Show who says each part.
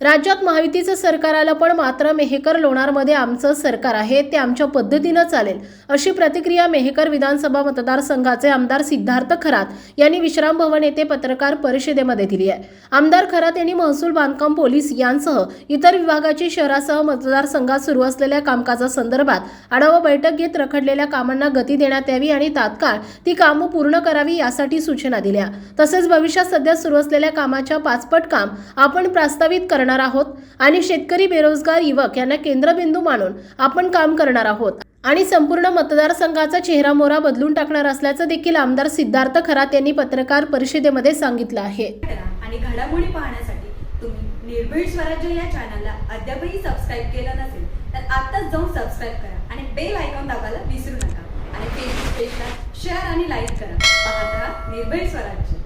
Speaker 1: राज्यात महायुतीचं सरकार आलं पण मात्र मेहकर लोणारमध्ये आमचं सरकार आहे ते आमच्या पद्धतीनं चालेल अशी प्रतिक्रिया मेहकर विधानसभा मतदारसंघाचे आमदार सिद्धार्थ खरात यांनी विश्राम भवन येथे पत्रकार परिषदेमध्ये दिली आहे. आमदार खरात यांनी महसूल बांधकाम पोलीस यांसह इतर विभागाची शहरासह मतदारसंघात सुरू असलेल्या कामकाजासंदर्भात आढावा बैठक घेत रखडलेल्या कामांना गती देण्यात यावी आणि तात्काळ ती कामं पूर्ण करावी यासाठी सूचना दिल्या. तसेच भविष्यात सध्या सुरू असलेल्या कामाच्या पाचपट काम आपण प्रस्तावित करणार करणार आहोत आणि शेतकरी बेरोजगार युवक यांना केंद्रबिंदू मानून आपण काम करणार आहोत. आणि संपूर्ण मतदारसंघाचा चेहरा मोहरा बदलून टाकणार असल्याचं देखील आमदार सिद्धार्थ खरात यांनी पत्रकार परिषदेमध्ये सांगितलं आहे.
Speaker 2: आणि घडामोडी पाहण्यासाठी तुम्ही निर्भीड स्वराज्य या चॅनलला अद्यापही सबस्क्राईब केलं नसेल तर आत्ताच जाऊन सबस्क्राईब करा आणि बेल आयकॉन दाबायला विसरू नका. आणि फेसबुक पेजला शेअर आणि लाईक करा. पाहत राहा निर्भीड स्वराज्य.